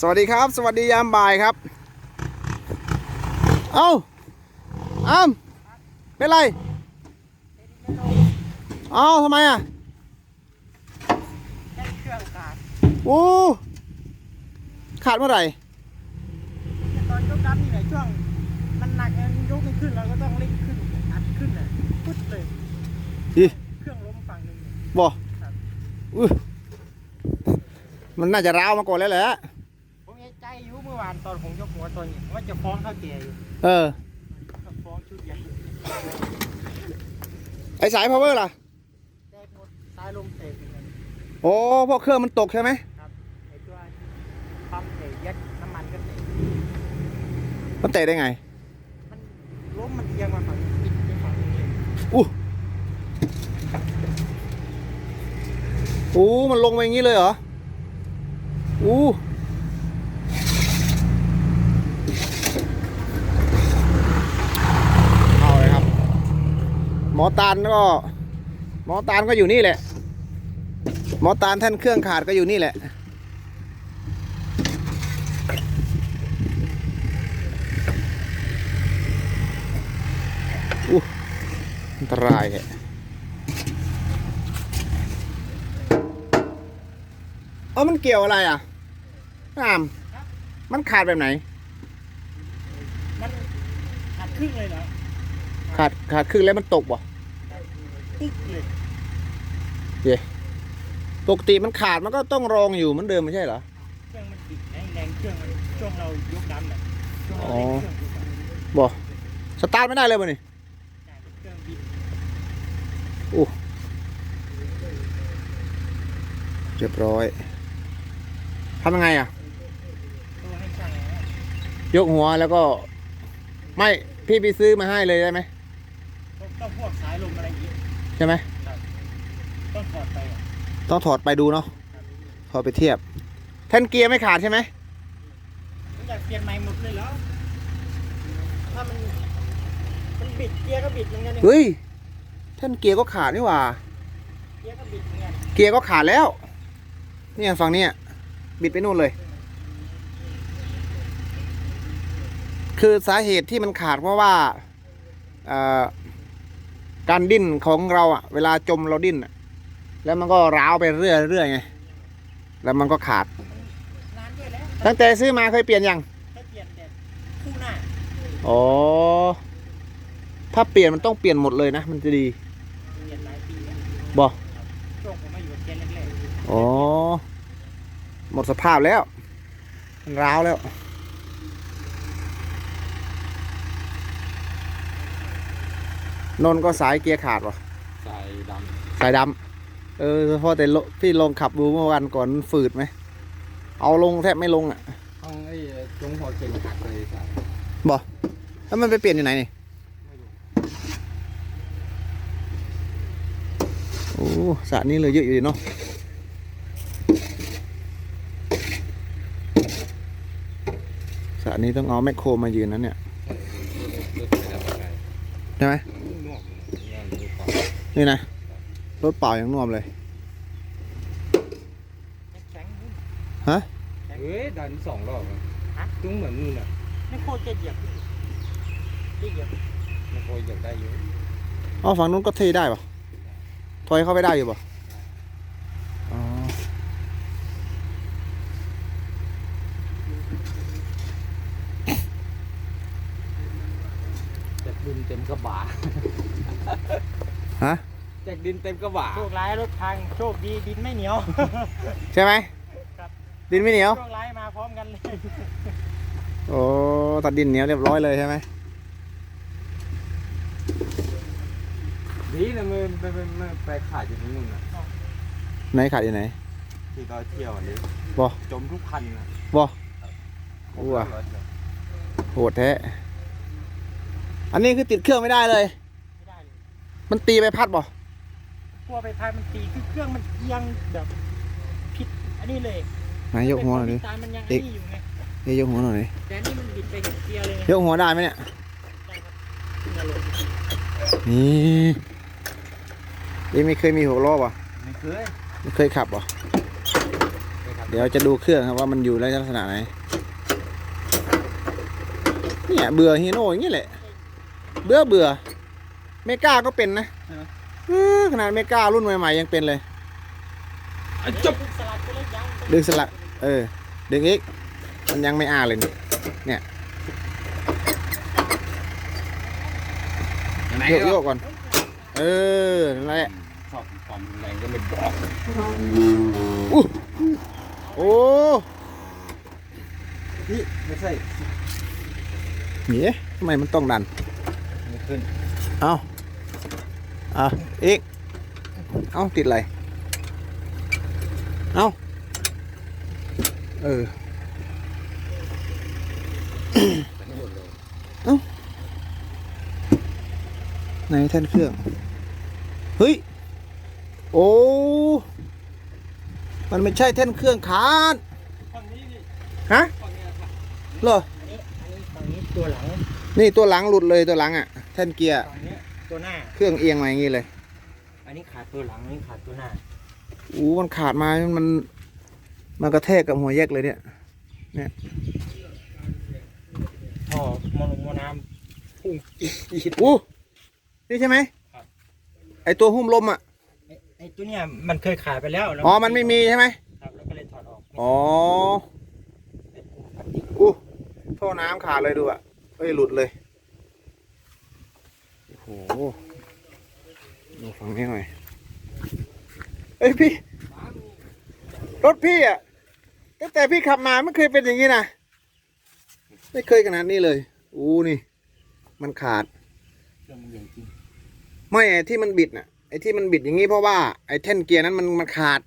สวัสดีครับ สวัสดียามบ่ายครับ เอ้าอ้ามเป็นไร เอ้าทำไมอะได้เครื่องขาดโอ้ขาดเมื่อไหร่ตอนยกดัมนี่แหละช่วง มันหนักไงมันยกไม่ขึ้นเราก็ต้องเร่งขึ้นอัดขึ้นอะพุดเลยอีเครื่องล้มฝั่งหนึ่งบ่ครับอุ้ยมันน่าจะร้าวมาก่อนแล้วแหละ ตอนผมยกหัวตัวนี้ว่าจะฟ้องเท่าแก่อยู่เออก็ฟ้องชุดใหญ่ไอสายพาวเวอร์ล่ะ แตกหมดสายลมเตะอยู่นั่นโอ้เพราะเครื่องมันตกใช่ไหม ครับไอ้ตัวปั๊มเตะยัดน้ำมันก็เตะมันเตะได้ไง มันล้มมันเอียงมาฝั่งนี้ปิดไปฝั่งนี้อู้อู้มันลงไปอย่างนี้เลยเหรอ อู้เอาเลยครับ หมอตาลก็ หมอตาลก็อยู่นี่แหละ หมอตาลแท่านเครื่องขาดก็อยู่นี่แหละ อู้อันตรายแฮะเออมันเกี่ยวอะไรอะงาม มันขาดแบบไหน มันหัดครึ่งเลยเหรอ ขาดขาดครึ่งแล้วมันตกบ่ตึ๊กเลยปกติมันขาดมันก็ต้องรองอยู่เหมือนเดิมไม่ใช่เหรอเครื่องมันบิดไอ้แรงเครื่องมันช่วงเรายกดัมน่ะช่วงเราอ๋อเร่งเครื่องอยู่ฝั่งนี้บ่สตาร์ทไม่ได้เลยบ่นี่ใช่เครื่องบิดเรียบร้อยทำยังไงอะ ตัวให้ช่างนะยกหัวแล้วก็ ไม่พี่ไปซื้อมาให้เลยได้ไหม ต้องต้องพวกสาย ลมอะไรอีกใช่ไหมต้องถอดไปอะต้องถอดไปดูเนาะถอดไปเทียบ แท่นเกียร์ไม่ขาดใช่ไหมผมอยากเปลี่ยนใหม่หมดเลยแล้วถ้ามันมันบิดเกียร์ก็บิดเหมือนกันนี่เฮ้ยแท่นเกียร์ก็ขาดนี่หว่า เกียร์ก็บิดเหมือนกันเกียร์ก็ขาดแล้ว เนี่ยฝั่งเนี้ยบิดไปนู่นเลย คือสาเหตุที่มันขาดเพราะว่าเอ่อ การดิ้นของเราอะเวลาจมเราดิ้นอะแล้วมันก็ร้าวไปเรื่อยเรื่อยไงแล้วมันก็ขาดนานด้วยแล้วตั้งแต่ซื้อมาเคยเปลี่ยนยังถ้าเปลี่ยนแต่คู่หน้าอ๋อถ้าเปลี่ยนมันต้องเปลี่ยนหมดเลยนะ มันจะดีเปลี่ยนหลายปีแล้วบ่ช่วงผมมาอยู่กับเกียร์แรกอ๋อหมดสภาพแล้วมันร้าวแล้ว นนท์ก็สายเกียร์ขาดวะสายดสายดำเออเพราะแต่โลพี่ลองขับดูเมื่อวันก่อนมันฝืดไหม เอาลงแทบไม่ลงอะำห้องไอ้ตรงหัวเข็มหักเลยสายบอกแล้วมันไปเปลี่ยนอยู่ไหนนี่ไม่รู้โอ้สระนี้เลยเยอะอยู่ดีเนาะสระนี้ต้องเอาแมคโครมายืนนั้นเนี่ยรถไปทำอะไรใช่ไหม นวกเนี่ยดูก่อน นี่นะ รถเปล่ายังน่วมเลยๆแข็งฮะ เอ้ยดันสองรอบอะฮะตุ้งเหมือนนู่นอะๆไม่โคตรจะเหยียบที่เหยียบมันโคยอยากได้อยู่อ๋อฝั่งนู้นก็เทได้ปะถอยเข้าไปได้อยู่ปะอ๋อแจกดินเต็มกระบะ ฮะแจกดินเต็มกระบะโชคร้ายรถพังโชคดีดินไม่เหนียว ใช่ไหมครับ ดินไม่เหนียวโชคร้ายมาพร้อมกันเลยโอ้ตัดดินเหนียวเรียบร้อยเลยใช่ไหมดีนะมันไปไปไปไปขาดอยู่ที่นู่นอะไหนขาดอยู่ไหนที่เราเที่ยวอันนี้บ่จมทุกคันนะบ่อู้ว่ะโหดแท้อันนี้คือติดเครื่องไม่ได้เลยไม่ได้เลย มันตีไปพัดบ่กลัวไปพายมันตีคือเครื่องมันเอียงแบบผิดอันนี้เลยไหนยกหัวหน่อยดิตามมันยังอีอันกนี้อยู่ไงเอ้ยยกหัวหน่อยดิแต่อันนี่มันบิดไปกับเกียร์เลยไงยกหัวได้ไหมเนี่ยได้ครับขึ้นมาลงนี่ยังไม่เคยมีหกล้อป่ะไม่เคยไม่เคยขับป่ะไปขับเดี๋ยวจะดูเครื่องครับว่ามันอยู่ในลักษณะไหน เนี่ยเบื่อฮีโน่อย่างนี้แหละ เบื่อเบื่อ เมกาก็เป็นนะเออขนาดเมการุ่นใหม่ๆยังเป็นเลยจบสลัดก็เล่นยังดึงสลักเออ ดึงอีก มันยังไม่อ้าเลยนี่เนี่ยไหนโยกก็โยกก่อน เออนั่นแหละชอบความแรงก็ไม่บอกอู้โอ้นี่ไม่ใช่เหี้ยทำไมมันต้องดัน ไม่ขึ้น เอาเอาอีก เอาติดอะไร เอาเออ เอ้าในแท่นเครื่อง เฮ้ย โอ้ มันไม่ใช่แท่นเครื่องขาดฝั่งนี้นี่ฮะฝั่งนี้ครับเหรออันนี้อันนี้ฝั่งนี้ตัวหลัง นี่ตัวหลังหลุดเลยตัวหลังอะ แท่นเกียร์ฝั่งนี้ ตัวหน้า เครื่องเอียงมาอย่างนี้เลย อันนี้ขาดตัวหลังอันนี้ขาดตัวหน้าอู้มันขาดมา มัน มันกระแทกกับหัวแยกเลยเนี่ยท่อมอลงมอน้ำพุ่งอีกอีกอู้นี่ใช่ไหมครับ ไอตัวหุ้มลมอะ ไอ้ไอ้ตัวเนี้ยมันเคยขายไปแล้วแล้วอ๋อ มันไม่มีใช่ไหมครับแล้วก็เลยถอดออกอ๋อ อู้ท่อน้ำขาดเลยดูอะเอ้ย หลุดเลย โอ้โหดูฝั่งนี้หน่อยเอ้ยพี่ รถพี่อะตั้งแต่พี่ขับมาไม่เคยเป็นอย่างนี้นะไม่เคยขนาดนี้เลยอู้นี่ มันขาดเครื่องมันใหญ่จริงไม่ไอ้ที่มันบิดน่ะไอ้ที่มันบิดอย่างนี้เพราะว่าไอ้แท่นเกียร์นั้นมันมันขาด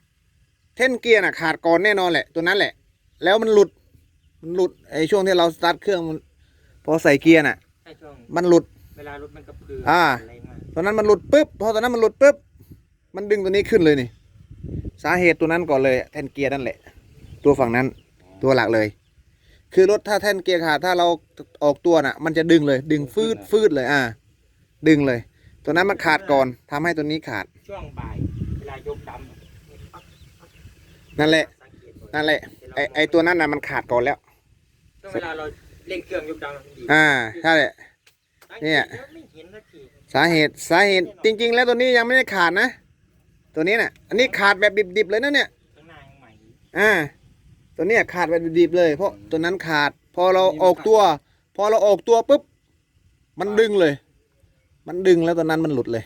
แท่นเกียร์น่ะขาดก่อนแน่นอนแหละ ตัวนั้นแหละ แล้วมันหลุดมันหลุดไอ้ช่วงที่เราสตาร์ทเครื่องมันพอใส่เกียร์น่ะใช่ช่วงมันหลุด เวลารถมันกระพืออ่าแรงมากตอนนั้นมันหลุดปุ๊บพอตอนนั้นมันหลุดปุ๊บมันดึงตัวนี้ขึ้นเลยนี่ สาเหตุตัวนั้นก่อนเลยแท่นเกียร์นั่นแหละ ตัวฝั่งนั้น ตัวหลักเลย คือรถถ้าแท่นเกียร์ขาดถ้าเราออกตัวน่ะ มันจะดึงเลย ดึงฟืดฟืดเลย อ่า ดึงเลย ตัวนั้นมันขาดก่อนทำให้ตัวนี้ขาด ช่วงบ่าย เวลายกดำนั่นแหละสังเกตดูนั่นแหละไอไอตัวนั้นน่ะมันขาดก่อนแล้ว ช่วงเวลาเราเร่งเครื่องยกดำมันดีอ่าใช่แหละ เนี่ยไม่เห็นสักทีสาเหตุสาเหตุจริง ๆ แล้วตัวนี้ยังไม่ได้ขาดนะ ตัวนี้น่ะ อันนี้ขาดแบบดิบๆเลยนะเนี่ยข้างหน้ายังใหม่อยู่อ่าตัวเนี้ยขาดแบบดิบๆเลย เพราะตัวนั้นขาด พอเราออกตัว พอเราออกตัวปุ๊บมันดึงเลย มันดึงแล้วตัวนั้นมันหลุดเลย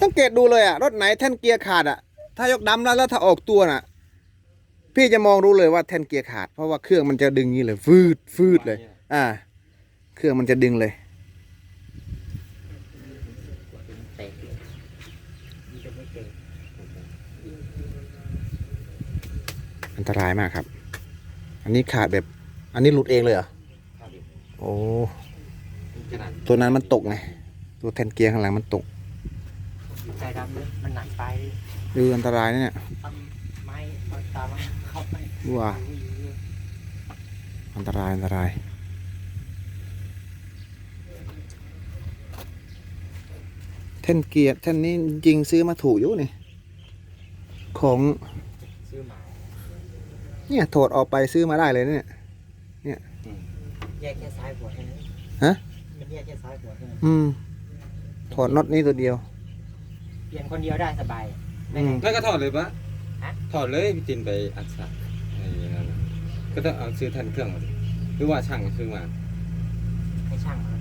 สังเกตดูเลยอะรถไหนแท่นเกียร์ขาดอะ ถ้ายกดำแล้วแล้วถ้าออกตัวน่ะ พี่จะมองรู้เลยว่าแท่นเกียร์ขาด เพราะว่าเครื่องมันจะดึงอย่างนี้เลยฟืดฟืดเลย อ่า เครื่องมันจะดึงเลยแตกเลยมันจะไม่แตกอันตรายมากครับ อันนี้ขาดแบบ อันนี้หลุดเองเลยเหรอโอ้ขนาดตัวนั้นมันตกไง ตัวแทนเกียร์ข้างหลังมันตกใจดำเลยมันหนักไปดูอันตรายนะเนี่ยทำไม้เอาตามมันเข้าไปว้าอันตรายอันตราย แท่นเกียร์แท่นนี้จริงๆซื้อมาถูกอยู่นี่ ของซื้อมาเนี่ยโถดออกไปซื้อมาได้เลยนะเนี่ยแยกแค่ซ้ายหัวแค่นั้นฮะมันแยกแค่ซ้ายหัวแค่นั้นอืมถอดน็อตนี้ตัวเดียว เปลี่ยนคนเดียวได้สบายอืมแล้วก็ถอดเลยปะฮะถอดเลยพี่ตินไปอัดสายอะไรอย่างนั้นน่ะก็ต้องเอาซื้อทันเครื่องมาสิหรือว่าช่างซื้อมา ให้ช่างเขา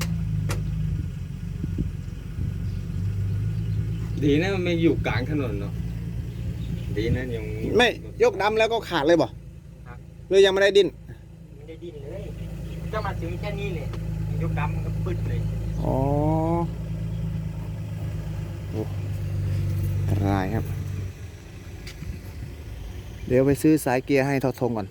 ดีนะมันไม่อยู่กลางถนนเนาะดีนะยังไม่ยกดำแล้วก็ขาดเลยบ่เลยยังไม่ได้ดิ้นไม่ได้ดิ้นเลยก็มาถึงแค่นี้เลยยกดำมันก็ปึ๊ดเลยอ๋อโอ้อันตรายครับ เดี๋ยวไปซื้อสายเกียร์ให้ทอทงก่อน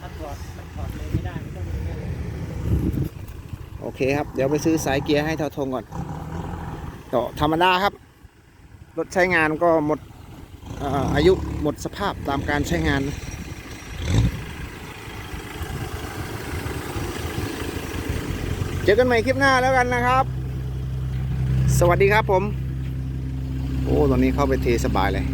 ถ้าถอดมันถอดเลยไม่ได้มันต้องมีเนี่ย โอ เคครับ เดี๋ยวไปซื้อสายเกียร์ให้ทอทงก่อนก็ธรรมดาครับ รถใช้งานก็หมดอายุหมดสภาพตามการใช้งานนะเจอกันใหม่คลิปหน้าแล้วกันนะครับสสวัสดีครับผม โอ้ ตอนนี้เข้าไปเทสบายเลย